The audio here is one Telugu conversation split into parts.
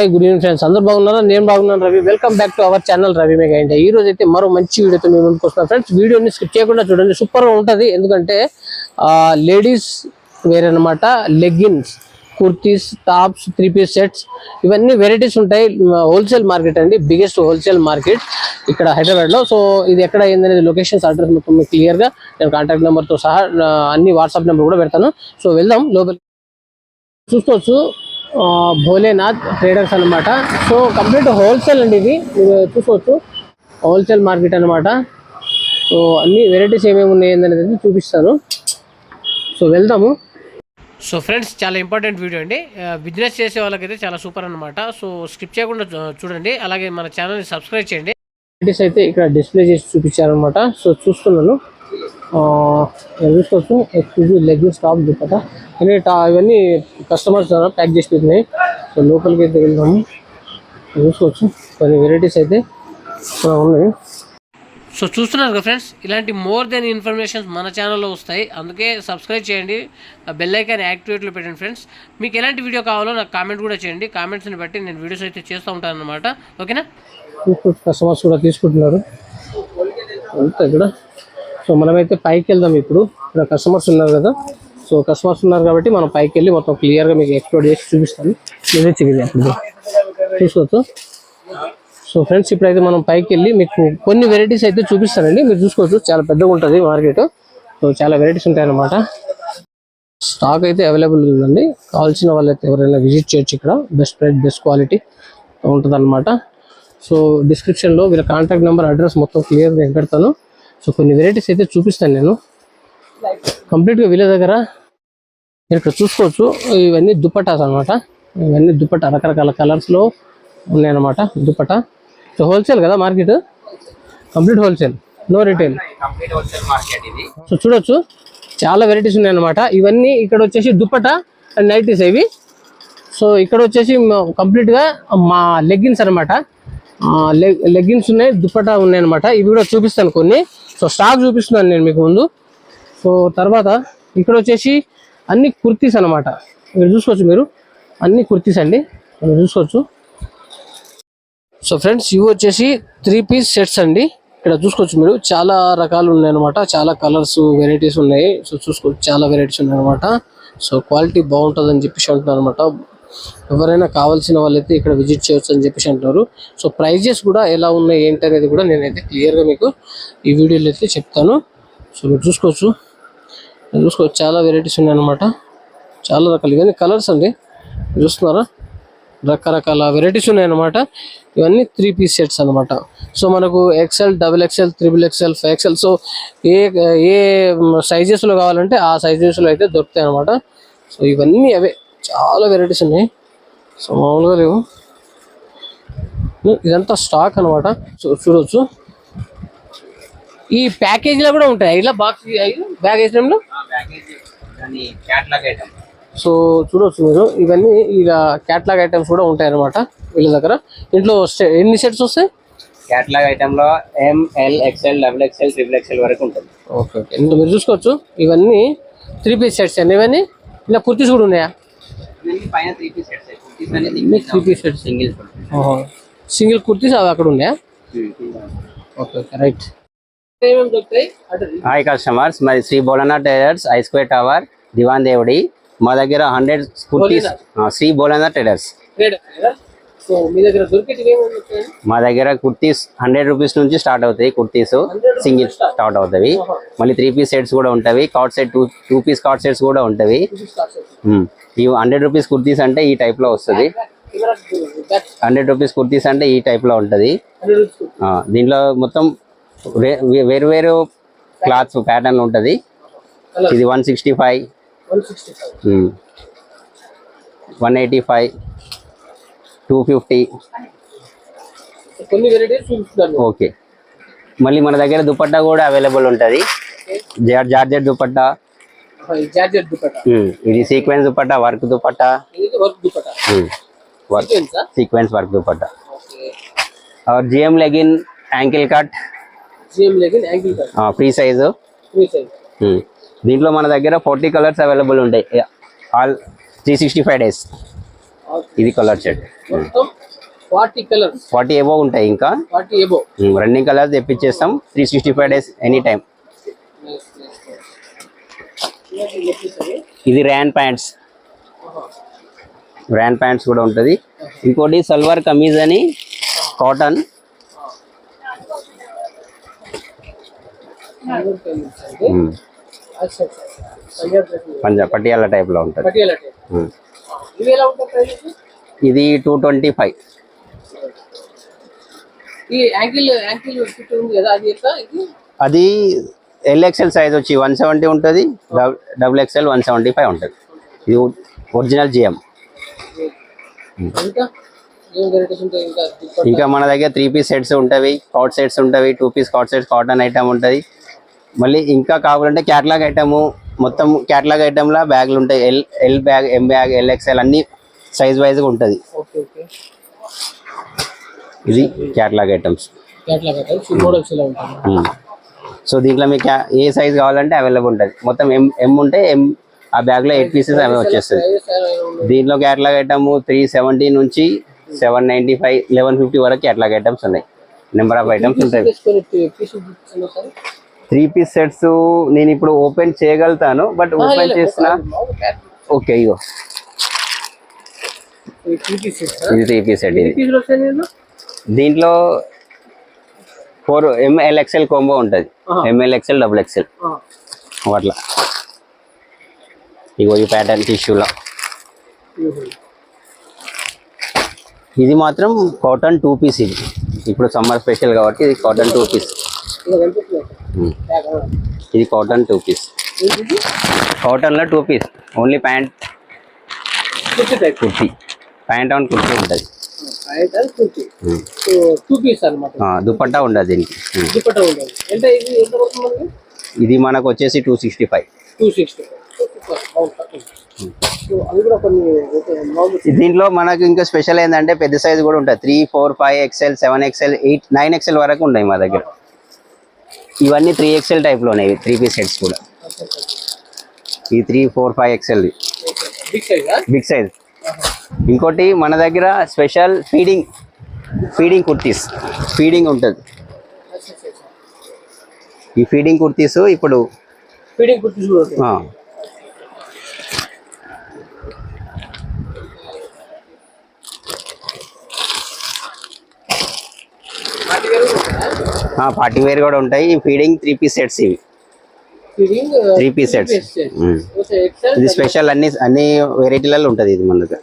గుడ్ ఈవినింగ్ ఫ్రెండ్స్ అందరూ బాగున్నారా? నేను బాగున్నాను Ravi. Welcome back to our channel Ravi Megha India ఈ రోజు అయితే మరో మంచి వీడియోతో మేము ముందుకు వస్తున్నాం ఫ్రెండ్స్ వీడియోని స్కిప్ చేయకుండా చూడండి. సూపర్గా ఉంటది. ఎందుకంటే లేడీస్ వేరే అనమాట leggings kurtis tops three piece sets ఇవన్నీ వెరైటీస్ ఉంటాయి. హోల్సేల్ మార్కెట్ అండి. బిగ్గెస్ట్ హోల్సేల్ మార్కెట్ ఇక్కడ హైదరాబాద్లో సో ఇది ఎక్కడ ఏందనేది లొకేషన్స్ అడ్రస్ మొత్తం క్లియర్గా నేను కాంటాక్ట్ నెంబర్తో సహా అన్ని వాట్సాప్ నెంబర్ కూడా పెడతాను. సో వెళ్దాం. లోపల చూసుకోవచ్చు. భోలేనాథ్ ట్రేడర్స్ అన్నమాట. సో కంప్లీట్ హోల్సేల్ అండి ఇది. మీరు చూసుకోవచ్చు. హోల్సేల్ మార్కెట్ అన్నమాట. సో అన్ని వెరైటీస్ ఏమేమి ఉన్నాయి అనేది చూపిస్తాను. సో వెళ్దాము. సో ఫ్రెండ్స్ చాలా ఇంపార్టెంట్ వీడియో అండి. బిజినెస్ చేసే వాళ్ళకైతే చాలా సూపర్ అన్నమాట. సో స్కిప్ చేయకుండా చూడండి. అలాగే మన ఛానల్ని సబ్స్క్రైబ్ చేయండి. వెరైటీస్ అయితే ఇక్కడ డిస్ప్లే చేసి చూపించారనమాట సో చూస్తున్నాను. చూసుకోవచ్చు. ఎక్స్క్లూజివ్ లెగ్గిన్స్ టాప్ దుప్పట టా ఇవన్నీ కస్టమర్స్ ప్యాక్ చేసి పెట్టినాయి. సో లోపలికి అయితే వెళ్దాము చూసుకోవచ్చు. కొన్ని వెరైటీస్ అయితే ఇక్కడ ఉన్నాయి. సో చూస్తున్నారు కదా ఫ్రెండ్స్ ఇలాంటి మోర్ దెన్ ఇన్ఫర్మేషన్స్ మన ఛానల్లో వస్తాయి. అందుకే సబ్స్క్రైబ్ చేయండి. బెల్ ఐకాన్ యాక్టివేట్లో పెట్టండి ఫ్రెండ్స్ మీకు ఎలాంటి వీడియో కావాలో నాకు కామెంట్ కూడా చేయండి. కామెంట్స్ని బట్టి నేను వీడియోస్ అయితే చేస్తూ ఉంటాను అనమాట ఓకేనా కస్టమర్స్ కూడా తీసుకుంటున్నారు. అంతా ఇక్కడ. సో మనమైతే పైకి వెళ్దాం ఇప్పుడు. ఇక్కడ కస్టమర్స్ ఉన్నారు కదా. సో కస్టమర్స్ ఉన్నారు కాబట్టి మనం పైకి వెళ్ళి మొత్తం క్లియర్గా మీకు ఎక్స్ప్లోర్ చేసి చూపిస్తాను. ఇదే చికెన్ చూసుకోవచ్చు. సో ఫ్రెండ్స్ ఇప్పుడైతే మనం పైకి వెళ్ళి మీకు కొన్ని వెరైటీస్ అయితే చూపిస్తానండి. మీరు చూసుకోవచ్చు. చాలా పెద్దగా ఉంటుంది మార్కెట్ సో చాలా వెరైటీస్ ఉంటాయన్నమాట. స్టాక్ అయితే అవైలబుల్ ఉందండి. కావాల్సిన వాళ్ళైతే ఎవరైనా విజిట్ చేయొచ్చు ఇక్కడ. బెస్ట్ ప్రైస్ బెస్ట్ క్వాలిటీ ఉంటుందనమాట సో డిస్క్రిప్షన్లో వీళ్ళ కాంటాక్ట్ నెంబర్ అడ్రస్ మొత్తం క్లియర్గా పెడతాను. సో కొన్ని వెరైటీస్ అయితే చూపిస్తాను నేను. కంప్లీట్గా వీళ్ళ దగ్గర మీరు ఇక్కడ చూసుకోవచ్చు. ఇవన్నీ దుప్పటాస్ అనమాట ఇవన్నీ దుప్పట రకరకాల కలర్స్లో ఉన్నాయన్నమాట దుప్పట. సో హోల్సేల్ కదా market? Complete wholesale no retail. Complete wholesale market ఇది. సో చూడొచ్చు చాలా వెరైటీస్ ఉన్నాయన్నమాట. ఇవన్నీ ఇక్కడ వచ్చేసి దుప్పట అండ్ నైటీస్ ఇవి. సో ఇక్కడ వచ్చేసి కంప్లీట్గా మా లెగ్గిన్స్ అనమాట లెగ్గిన్స్ ఉన్నాయి దుప్పట ఉన్నాయి అనమాట ఇవి కూడా చూపిస్తాను కొన్ని. సో స్టాక్ చూపిస్తున్నాను నేను మీకు ముందు. సో తర్వాత ఇక్కడ వచ్చేసి అన్ని కుర్తీస్ అనమాట మీరు చూసుకోవచ్చు మీరు. అన్ని కుర్తీస్ అండి. మీరు చూసుకోవచ్చు. సో ఫ్రెండ్స్ ఇవి వచ్చేసి త్రీ పీస్ సెట్స్ అండి. ఇక్కడ చూసుకోవచ్చు మీరు. చాలా రకాలు ఉన్నాయన్నమాట. చాలా కలర్స్ వెరైటీస్ ఉన్నాయి. సో చూసుకోవచ్చు. చాలా వెరైటీస్ ఉన్నాయి అనమాట సో క్వాలిటీ బాగుంటుంది అని చెప్పేసి అంటున్నారు అనమాట ఎవరైనా కావాల్సిన వాళ్ళైతే ఇక్కడ విజిట్ చేయొచ్చు అని చెప్పేసి అంటున్నారు. సో ప్రైజెస్ కూడా ఎలా ఉన్నాయి ఏంటి అనేది కూడా నేనైతే క్లియర్గా మీకు ఈ వీడియోలో అయితే చెప్తాను. సో మీరు చూసుకోవచ్చు. చూసుకో చూసుకోవచ్చు చాలా వెరైటీస్ ఉన్నాయి అనమాట చాలా రకాలు. ఇవన్నీ కలర్స్ అండి. చూస్తున్నారా? రకరకాల వెరైటీస్ ఉన్నాయన్నమాట. ఇవన్నీ త్రీ పీస్ సెట్స్ అన్నమాట. సో మనకు XL double XL triple XL five XL so ఏ ఏ సైజెస్లో కావాలంటే ఆ సైజెస్లో అయితే దొరుకుతాయి అనమాట సో ఇవన్నీ అవే. చాలా వెరైటీస్ ఉన్నాయి. సో మామూలుగా లేవు. ఇదంతా స్టాక్ అన్నమాట. సో చూడవచ్చు ఈ ప్యాకేజీలో కూడా ఉంటాయి. ఇలా బాక్స్ బ్యాగ్ సో చూడవచ్చు మీరు. ఇవన్నీ ఇలా క్యాట్లాగ్ ఐటమ్స్ కూడా ఉంటాయి అన్నమాట వీళ్ళ దగ్గర. ఇంట్లో సె- ఎన్ని సెట్స్ వస్తాయి? Catalogue ఐటమ్లో M L XL double XL triple XL వరకు ఉంటుంది. Okay okay. ఇంట్లో మీరు చూసుకోవచ్చు. ఇవన్నీ త్రీ పీస్ సెట్స్ అండి. ఇవన్నీ ఇలా కుర్తీస్ కూడా ఉన్నాయా? పైన త్రీ పీస్ సెట్స్ కుర్తీస్ అనేది three piece sets single single kurtis అవి అక్కడ ఉన్నాయా? Okay okay. Right. Hi customers మరి Shri Bolana tailors I square tower Diwan Devdi. మా దగ్గర హండ్రెడ్ కుర్తీస్ శ్రీ బోలనా టైలర్స్. మీ దగ్గర కుర్తీస్ హండ్రెడ్ రూపీస్ నుంచి స్టార్ట్ అవుతాయి కుర్తీస్. సింగిల్ స్టార్ట్ అవుతాయి. మళ్ళీ త్రీ పీస్ సెట్స్ కూడా ఉంటాయి. Co-ord set two two piece co-ord sets కూడా ఉంటాయి. మ్మ్. ఈ హండ్రెడ్ రూపీస్ కుర్తీస్ అంటే ఈ టైప్లో వస్తుంది. హండ్రెడ్ రూపీస్ కుర్తీస్ అంటే ఈ టైప్లో ఉంటది. దీంట్లో మొత్తం వేరు వేరు క్లాత్స్ ప్యాటర్న్ ఉంటది ఇది one sixty five one eighty five two fifty కొన్ని వెరైటీస్ చూపిస్తున్నారు ఓకే మళ్ళీ మన దగ్గర దుపట్టా కూడా అవైలబుల్ ఉంటుంది జార్జెట్ దుపట్టా జార్జెట్ దుపట్టా మ్మ్. ఇది సీక్వెన్స్ దుపట్టా వర్క్ దుపట్టా ఇది వర్క్ దుపట్టా మ్మ్. వర్క్ తెలుసా సీక్వెన్స్ వర్క్ దుపట్టా ఓకే और GM लेगिन ankle cut Free size size దీంట్లో మన దగ్గర ఫార్టీ కలర్స్ అవైలబుల్ ఉంటాయి. All three sixty five days ఇది కలర్ మొత్తం ఫార్టీ ఎబో ఉంటాయి ఇంకా. Running colours తెప్పించేస్తాం. Three sixty five days any time ఇది ర్యాన్ ప్యాంట్స్ ర్యాన్ ప్యాంట్స్ కూడా ఉంటుంది. ఇంకోటి సల్వార్ కమీజ్ అని కాటన్ పంజాబ్ పటియాలా టైప్లో ఉంటుంది. ఉంటాయి ఇది టూ ట్వంటీ ఫైవ్ అది ఎల్ఎక్స్ఎల్ సైజ్ వచ్చి వన్ సెవెంటీ ఉంటుంది double XL one seventy five ఉంటుంది. ఇది ఒరిజినల్ జిఎం. ఇంకా? ఉంటాయి మన దగ్గర త్రీ పీస్ సెట్స్ ఉంటవి cot sets ఉంటవి two piece co-ord sets cotton item ఉంటుంది. మళ్ళీ ఇంకా కావాలంటే క్యాటలాగ్ ఐటమ్ మొత్తం క్యాటలాగ్ ఐటమ్లా బ్యాగులు ఉంటాయి. L L bag M bag L XL అన్ని సైజ్ వైజ్గా ఉంటుంది. ఇది క్యాటలాగ్ ఐటమ్స్ సో దీంట్లో మీకు ఏ సైజ్ కావాలంటే అవైలబుల్ ఉంటుంది. మొత్తం ఎం ఎం ఉంటే ఎం ఆ బ్యాగ్లో ఎయిట్ పీసెస్ అవి వచ్చేస్తుంది దీంట్లో క్యాటలాగ్ ఐటమ్ త్రీ సెవెంటీ నుంచి seven ninety five eleven fifty వరకు క్యాటలాగ్ ఐటమ్స్ ఉన్నాయి. నెంబర్ ఆఫ్ ఐటమ్స్ ఉంటాయి. త్రీ పీస్ సెట్స్ నేను ఇప్పుడు ఓపెన్ చేయగలుగుతాను బట్ ఓపెన్ చేసిన ఓకే ఇగో. త్రీ పీసెస్ ఇది త్రీ పీస్ సెట్ ఇది. దీంట్లో? Four M L XL combo ఉంటుంది. M L XL double XL. అట్లా. ఇగో ఈ ప్యాటర్న్ టిష్యూలో ఇది మాత్రం కాటన్ టూ పీస్ ఇది. ఇప్పుడు సమ్మర్ స్పెషల్ కాబట్టి ఇది కాటన్ టూ పీస్ ఇది కాటన్ టూ పీస్ కాటన్లో two piece only pant kurti pant on kurti ఉంటుంది. దుపట్టా ఉండదు దీనికి. ఇది? మనకి? వచ్చేసి టూ సిక్స్టీ ఫైవ్ దీంట్లో మనకు ఇంకా స్పెషల్ ఏంటంటే పెద్ద సైజ్ కూడా ఉంటుంది. Three four five XL seven XL eight nine XL వరకు ఉన్నాయి మా దగ్గర. ఇవన్నీ త్రీ ఎక్స్ఎల్ టైప్లో ఉన్నాయి త్రీ పీస్ సెట్స్ కూడా. ఈ three four five XL big size big size ఇంకోటి మన దగ్గర special feeding feeding kurtis. Feeding ఉంటుంది. ఈ ఫీడింగ్ కుర్తీస్ ఇప్పుడు ఫీడింగ్ కుర్తీస్ కూడా ఉంటాయి ఆ, వాటి వేరు ఉంటాయా? ఆ, పార్టీ వేర్ కూడా ఉంటాయి. ఫీడింగ్ త్రీ పీస్ సెట్స్ ఇవి. Three piece sets. ఇది స్పెషల్ అన్ని అన్ని వెరైటీలలో ఉంటుంది ఇది మన దగ్గర.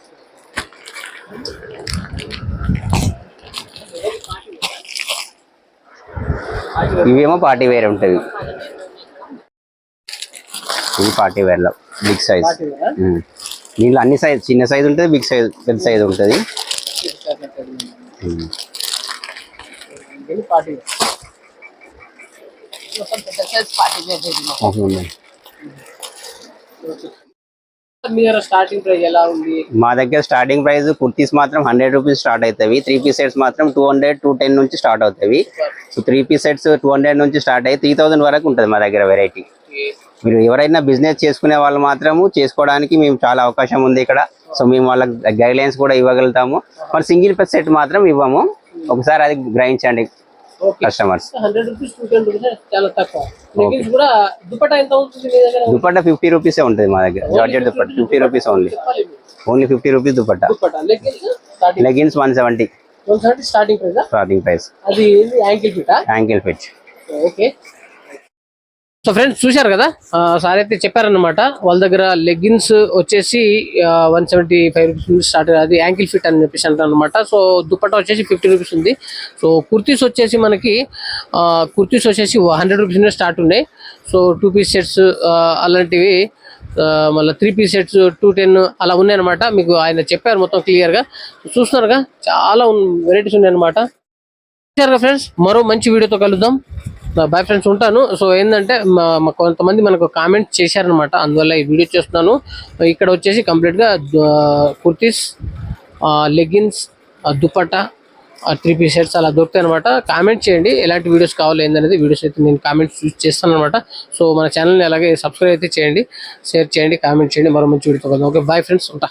ఇవేమో పార్టీ వేర్ ఉంటుంది. ఇది పార్టీ వేర్లో బిగ్ సైజ్? దీంట్లో అన్ని సైజ్ చిన్న సైజ్ ఉంటుంది బిగ్ సైజ్ పెద్ద సైజ్ ఉంటుంది. మీ దగ్గర స్టార్టింగ్ ప్రైస్ ఎలా ఉంది? మా దగ్గర స్టార్టింగ్ ప్రైస్ కుర్తీస్ మాత్రం హండ్రెడ్ రూపీస్ స్టార్ట్ అవుతాయి. త్రీ పీస్ సెట్స్ మాత్రం టూ హండ్రెడ్ టూ టెన్ నుంచి స్టార్ట్ అవుతాయి. So three piece sets two hundred నుంచి స్టార్ట్ అయ్యి త్రీ థౌసండ్ వరకు ఉంటుంది మా దగ్గర వెరైటీ మీరు ఎవరైనా బిజినెస్ చేసుకునే వాళ్ళు మాత్రము చేసుకోవడానికి మేము చాలా అవకాశం ఉంది ఇక్కడ. సో మేము వాళ్ళకి గైడ్ లైన్స్ కూడా ఇవ్వగలుగుతాము. మరి సింగిల్ పీస్ సెట్ మాత్రం ఇవ్వము. ఒకసారి అది గ్రహించండి. కస్టమర్స్ దుపట్టా ఎంత ఉంటుంది మీ దగ్గర? దుపట్టా ఫిఫ్టీ రూపీసే ఉంటుంది మా దగ్గర. Georgette dupatta. Fifty rupees only. Only fifty rupees dupatta. Leggings one seventy starting price starting price అది ankle ఫిటా ankle fit okay so friends చూశారు కదా? సార్ అయితే చెప్పారనమాట వాళ్ళ దగ్గర లెగ్గిన్స్ వచ్చేసి వన్ సెవెంటీ ఫైవ్ రూపీస్ నుంచి స్టార్ట్ అది యాంకిల్ ఫిట్ అని చెప్పేసి అంటారు అనమాట సో దుప్పట్టా వచ్చేసి ఫిఫ్టీ రూపీస్ ఉంది. సో కుర్తీస్ వచ్చేసి మనకి కుర్తీస్ వచ్చేసి హండ్రెడ్ రూపీస్ నుంచి స్టార్ట్ ఉన్నాయి. సో టూ పీస్ సెట్స్ అలాంటివి మళ్ళీ three piece sets two ten అలా ఉన్నాయన్నమాట మీకు ఆయన చెప్పారు మొత్తం క్లియర్గా చూస్తున్నారుగా చాలా వెరైటీస్ ఉన్నాయన్నమాట చూశారుగా ఫ్రెండ్స్ మరో మంచి వీడియోతో కలుద్దాం. బాయ్ ఫ్రెండ్స్ ఉంటాను. సో ఏంటంటే కొంతమంది మనకు కామెంట్ చేశారనమాట అందువల్ల ఈ వీడియో చేస్తున్నాను. ఇక్కడ వచ్చేసి కంప్లీట్గా kurtis leggings dupatta three piece sets అలా దొరుకుతాయి అనమాట కామెంట్ చేయండి. ఎలాంటి వీడియోస్ కావాలి ఏందనేది వీడియోస్ అయితే నేను కామెంట్స్ చూస్ చేస్తాను అనమాట సో మన ఛానల్ని అలాగే సబ్స్క్రైబ్ అయితే చేయండి. షేర్ చేయండి కామెంట్ చేయండి. మరో మంచి వీడియో కలుద్దాం. ఓకే బాయ్ ఫ్రెండ్స్ ఉంటా.